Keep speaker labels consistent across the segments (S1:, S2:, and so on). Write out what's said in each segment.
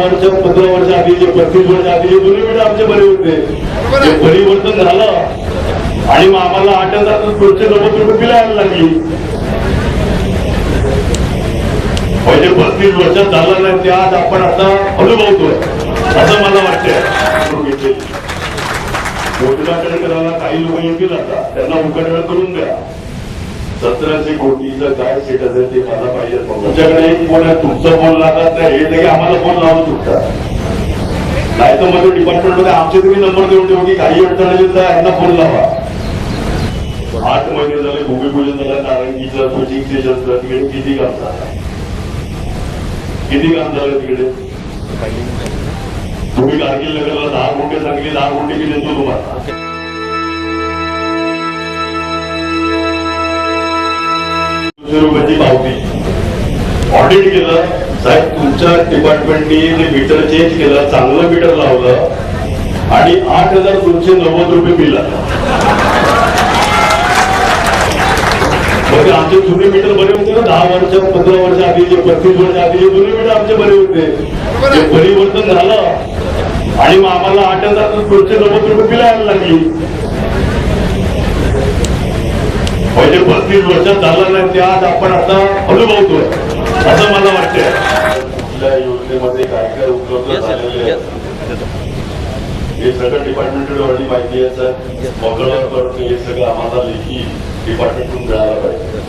S1: वर्ष पंधरा वर्ष आधी जे पस्तीस वर्ष आधी जे मीटर आमचे बरे होते. ते परिवर्तन झालं आणि मग आम्हाला आठ हजार पुढचे नव्वद रुपये बिल यायला लागली. म्हणजे पस्तीस वर्षात झालं नाही ते आज आपण आता अनुभवतोय असं मला वाटतंय. योजनाकडे करायला काही लोक येतील आता त्यांना उकडवेळ करून द्या. सतराशे कोटीचं काय सेट असेल ते मला पाहिजे तुमच्याकडे एक फोन आहे तुमचा फोन लागत नाही हे तरी आम्हाला फोन लावून चुकता नाही तर मग डिपार्टमेंटमध्ये आमचे तुम्ही नंबर देऊन ठेवू की काही अडचण आली तर यांना फोन लावा. आठ महिने झाले भूमिपूजन झालं नारंगीचं कोचिंग स्टेशनचं तिकडे किती काम झालं? किती काम झालं तिकडे? तुम्ही कारगिल नगरला दहा गुंठे सांगितले दहा गुंठे मी देतो तुम्हाला. रुपयाची पावती ऑडिट केलं. साहेब तुमच्या डिपार्टमेंटनी जे मीटर चेंज केलं चांगलं मीटर लावलं आणि आठ हजार दोनशे नव्वद रुपये बिल म्हणजे आमचे जुने मीटर बरे होते ना? दहा वर्ष पंधरा वर्ष आधी जे पस्तीस वर्ष आधी जे जुने मीटर आमचे बरे होते. ते परिवर्तन झालं आणि मग आम्हाला आठ हजार दोनशे नव्वद रुपये बिल यायला लागली. म्हणजे पस्तीस वर्षात झालं नाही ते आज आपण आता अनुभवतोय असं मला वाटतंय. कुठल्या योजनेमध्ये काय काय उपलब्ध झालेले हे सगळं डिपार्टमेंटकडे ऑलरेडी माहिती आहे सर मंगळवारपर्यंत हे सगळं आम्हाला लेखी डिपार्टमेंटकडून मिळालं पाहिजे.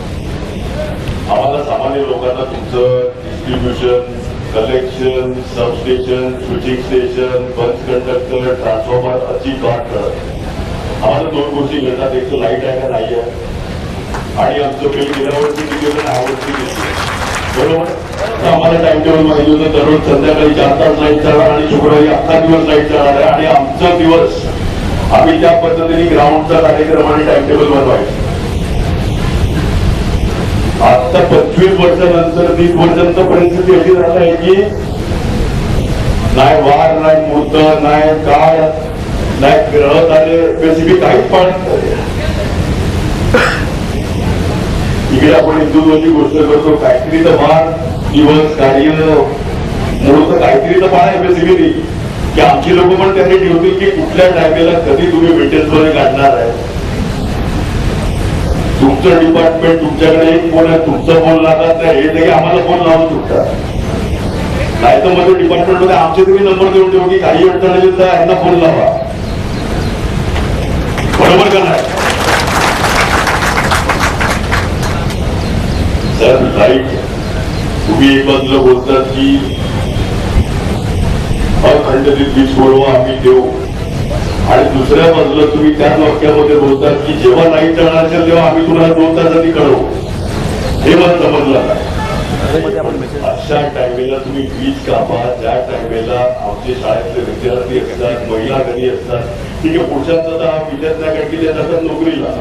S1: आम्हाला सामान्य लोकांना तुमचं distribution collection substation switching station bus conductor transformer अजिबात कळत. नाही. आम्हाला दोन गोष्टी मिळतात. एक तर लाइट आहे का? नाही आहे. आणि आमचं बिल गेल्या वर्षी दिलेलं होतं बरोबर? आम्हाला टाइम टेबल माहिती होतं दररोज संध्याकाळी चार तास लाइट चालणार आणि शुक्रवारी अख्खा दिवस लाइट चालणार आहे आणि आमचा दिवस आम्ही त्या पद्धतीने ग्राउंडचा कार्यक्रम आणि टाइम टेबल बनवायचं. आता पंचवीस वर्षानंतर तीस वर्षांतर परिस्थिती अशी झाली आहे की नाही वार नाही मूर्त नाही काय नाही ग्रह झाले स्पेसिफिक काहीच पाळत नाही इकडे आपण हिंदुत्वाची गोष्ट करतो. काहीतरी बाण वार दिवस कार्य मुहूर्त काहीतरी तर पाळा एमएससीबी की आमची लोक पण त्यांनी ठेवतील की कुठल्या टायमेला कधी तुम्ही मेंटेन्समध्ये काढणार आहे. तुमचं डिपार्टमेंट तुमच्याकडे एक फोन आहे. तुमचा फोन लागत नाही. हे तरी आम्हाला फोन लावून तुटतात. नाही तर मग डिपार्टमेंटमध्ये आमचे तुम्ही नंबर देऊन ठेवू की काही अडचण आली तर यांना फोन लावा. बरोबर का नाही? सर लाइट तुम्ही एक बाजूला बोलतात की अखंडित वीज बोलवा आम्ही देऊ. आणि दुसऱ्या बाजूला तुम्ही त्या वाक्यामध्ये बोलतात की जेव्हा लाइट जाणार असेल तेव्हा आम्ही तुम्हाला दोन तासांनी कळवू. हे मला समजलं नाही. अशा टायमेला तुम्ही वीज कापा ज्या टायमेला आमचे शाळेतले विद्यार्थी असतात महिला घरी असतात ठीक आहे पुढच्या हा विचार नाही कारण की त्या जातात नोकरीला.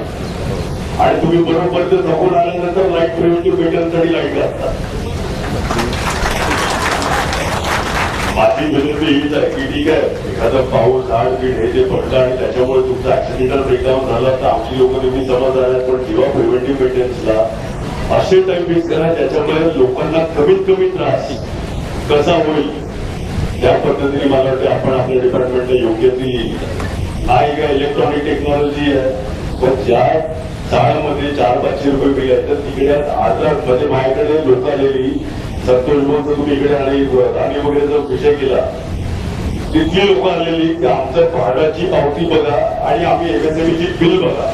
S1: आणि तुम्ही बरोबर ते आल्यानंतर लाइट प्रिव्हेंटिव्ह मेंटेनन्ससाठी लाइट घालतात माझी विनंती हीच आहे की ठीक आहे एखादा पाऊस झाड बीड हे जे पडलं आणि त्याच्यामुळे तुमचा ऍक्सिडेंटल ब्रेकडाऊन झाला तर आमची लोक तुम्ही समज आहेत पण जेव्हा प्रिव्हेंटिव्ह मेंटेनन्सला असे टाइम फिक्स करा त्याच्यामुळे लोकांना कमीत कमी त्रास कसा होईल त्या पद्धतीने मला वाटतं आपण आपल्या डिपार्टमेंटला योग्य ती नाही का इलेक्ट्रॉनिक टेक्नॉलॉजी आहे. पण ज्या शाळेमध्ये चार पाचशे रुपये बिल आहेत तर तिकडे आजार म्हणजे माझ्याकडे लोक आलेली संतोष भाऊचं तुम्ही इकडे आणि आम्ही वगैरे वगैरेचा विषय केला तिथली लोक आलेली की आमचं भाडाची पावती बघा आणि आम्ही एमएसएमईची बिल बघा.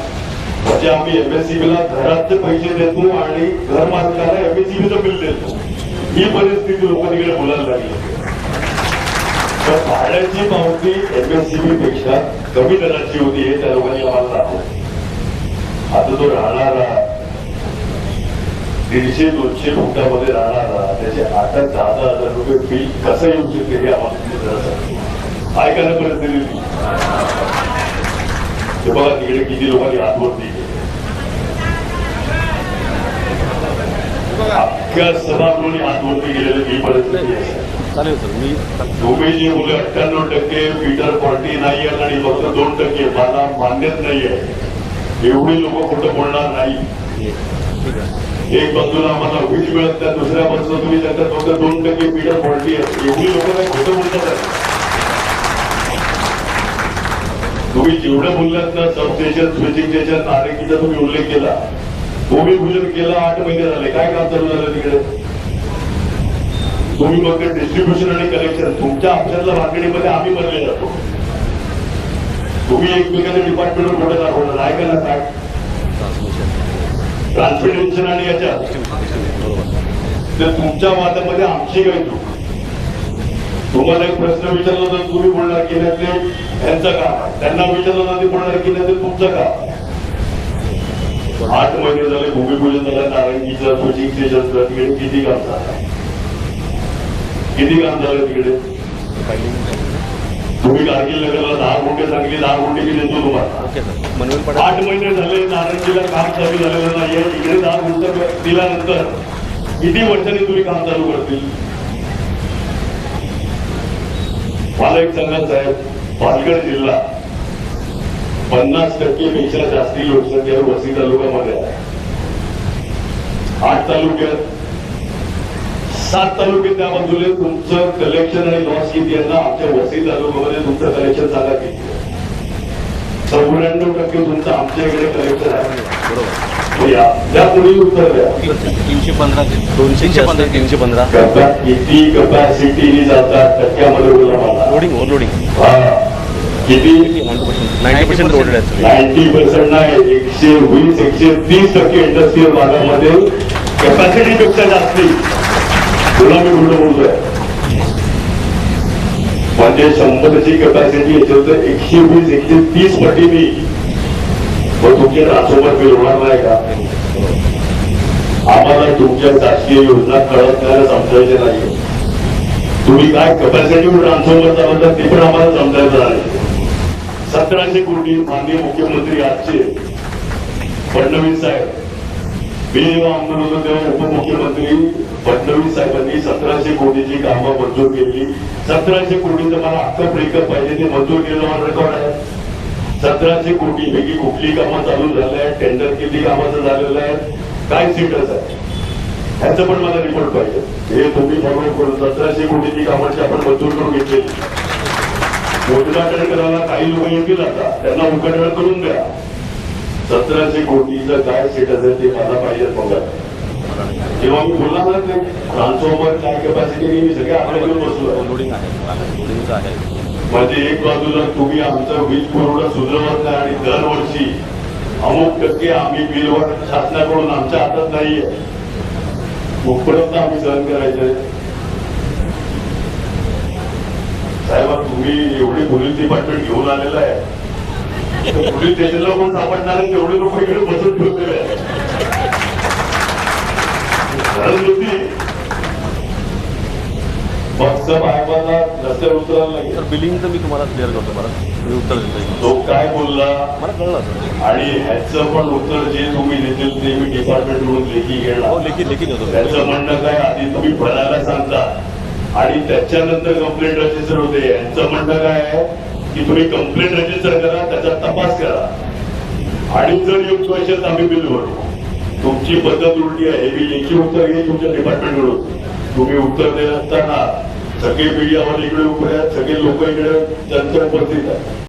S1: म्हणजे आम्ही एमएससीबीला घरातले पैसे देतो आणि घर मालकाला एमएससीबीचं बिल देतो. ही परिस्थिती लोक तिकडे बोलायला लागली. तर भाड्याची पावती एमएससीबी पेक्षा कमी दराची होती हे त्या लोकांनी आम्हाला दाखवलं. आता तो राहणारा दीडशे दोनशे फुटामध्ये राहणारा त्याचे आठ दहा दहा हजार रुपये बिल कसं येऊ शकते हे आम्हाला. काय करा परिस्थिती ती? बघा तिकडे किती लोकांनी हात वरती केले. अख्ख्या सभागृहाने ही परिस्थिती आहे
S2: चालेल सर मी
S1: तुम्ही जी मुलं अठ्ठ्याण्णव टक्के पीटर पॉल्टी नाही आहेत आणि फक्त दोन टक्के मला मान्यच नाहीये एवढी लोक कुठं बोलणार नाही. एक बाजूला आम्हाला उभीच मिळत त्या दुसऱ्या बाजूला तुम्ही त्यांच्या फक्त दोन टक्के पीडर पडली आहे. एवढी लोक काय खोटं बोलतात? तुम्ही जेवढं बोललात ना सबस्टेशन स्विचिंग स्टेशन नारंगीचा तुम्ही उल्लेख केला. भूमिपूजन केला आठ महिने झाले. काय काम चालू झालं तिकडे? तुम्ही मग डिस्ट्रीब्युशन आणि कलेक्शन तुमच्या आमच्यातल्या मागणीमध्ये आम्ही बनले जातो तुम्ही एकमेकांना डिपार्टमेंट कुठे दाखवणार आहे का ना काय ट्रान्समिटेशन आणि याच्यात. तर तुमच्या वादामध्ये आमची काही चूक तुम्हाला एक प्रश्न विचारला तर तुम्ही बोलणार की नाही यांचं का त्यांना विचारलं तर ते बोलणार की नाही तुमचं का आठ महिने झाले भूमिपूजन झालं नारंगीचं कोचिंग स्टेशनचं तिकडे किती काम झालं? किती काम झालं तिकडे? तुम्ही कारगिल नगरला दहा गुंठे सांगली दहा गुंठे मी देतो तुम्हाला.
S2: Okay sir. मनोहर पाटील.
S1: आठ महिने झाले नारंगीला काम चालू झालेलं नाहीये. इकडे दहा गुंठ दिल्यानंतर किती वर्षांनी तुम्ही काम चालू करतील? मला एक सांगा साहेब पालघर जिल्हा. पन्नास टक्के पेक्षा जास्ती लोकसंख्या वसई तालुक्यामध्ये आहे. आठ तालुक्यात सात तालुके त्या बाजूला तुमचं कलेक्शन आणि लॉस किती आहे ना आमच्या वसई तालुक्यामध्ये तुमचं कलेक्शन सांगा किती चौऱ्याण्णव टक्के तुमचं आमच्या इकडे कलेक्शन आहे.
S2: बरोबर
S1: तर या त्यापुढे उत्तर द्या.
S2: तीनशे पंधरा दोनशे पंधरा. तीनशे पंधरा
S1: कपा किती कपॅसिटीनी जातात टक्क्यामध्ये बोला मला
S2: लोडिंग ओव्हरलोडिंग.
S1: किती?
S2: नाईन्टी पर्सेंट रोडेड आहेत
S1: नाईन्टी पर्सेंट नाही. एकशे वीस एकशे तीस टक्के इंडस्ट्रीयल भागामध्ये कॅपॅसिटी पेक्षा जास्ती पुन्हा मी कुठं बोलतोय म्हणजे शंभरची कॅपॅसिटी याच्यावर एकशे वीस एकशे तीस पटीने मग तुमच्या रासोबत मी होणार नाही का? आम्हाला तुमच्या शासकीय योजना कळत नाही समजायचे नाही. तुम्ही काय कपॅसिटीवर ट्रान्सफॉर्मर चालवतात ते पण आम्हाला समजायचं नाही. सतराशे कोटी माननीय मुख्यमंत्री आजचे फडणवीस साहेब मी आमदार होतो तेव्हा उपमुख्यमंत्री फडणवीस साहेबांनी सतराशे कोटीची कामं मंजूर केली. सतराशे कोटीचं मला अख्खं ब्रेकअप पाहिजे ते मंजूर केलं मला रेकॉर्ड आहे. सतराशे कोटी पैकी कुठली कामं चालू झाल्या आहेत? टेंडर किती कामाचं झालेलं आहे? काय स्टेटस आहे? ह्याचं पण मला रिपोर्ट पाहिजे. हे तुम्ही फॉरवर्ड करून सतराशे कोटीची कामाची आपण मंजूर करून घेतलेली उद्घाटन करायला काही लोक येतील आता. त्यांना उद्घाटन करून द्या. सतराशे कोटीचं काय स्टेटस आहे ते मला पाहिजे बघा जेव्हा मी बोलला ना ते ट्रान्सफॉर्मर काय कॅपॅसिटी मी सगळे आकडे घेऊन बसलो म्हणजे एक बाजूला तुम्ही आमचा वीज पुरवठा सुधारवत नाही आणि दरवर्षी अमुक टक्के आम्ही बिलवर शासनाकडून आमच्या हातात नाहीये. उपलब्ध आम्ही सहन करायचंय साहेब तुम्ही एवढी पोलीस डिपार्टमेंट घेऊन आलेलं आहे. सापडणार आहे तेवढे लोक इकडे बसून फक्त रस्त्यावर उतरायला नाही.
S2: बिलिंगचं मी तुम्हाला क्लिअर करतो मला मी उत्तर देतो
S1: तो काय बोलला?
S2: मला कळलं
S1: आणि ह्याचं पण उत्तर जे तुम्ही देतील ते मी डिपार्टमेंटकडून लेखी
S2: हो
S1: घेणार
S2: लेखी लेखी देतो
S1: त्याचं म्हणणं काय? आधी तुम्ही भरायला सांगता आणि त्याच्यानंतर कंप्लेंट रजिस्टर होते. यांचं म्हणणं काय आहे? की तुम्ही कंप्लेंट रजिस्टर करा त्याचा तपास करा. आणि जर योग्य असेल तर आम्ही बिल भरतो. तुमची पद्धत उलटी आहे. मी लेखी उत्तर घेईन तुमच्या डिपार्टमेंटकडून. तुम्ही उत्तर देत असताना सगळे मीडियावर इकडे उभे आहेत सगळे लोक इकडे त्यांच्या उपस्थित आहेत.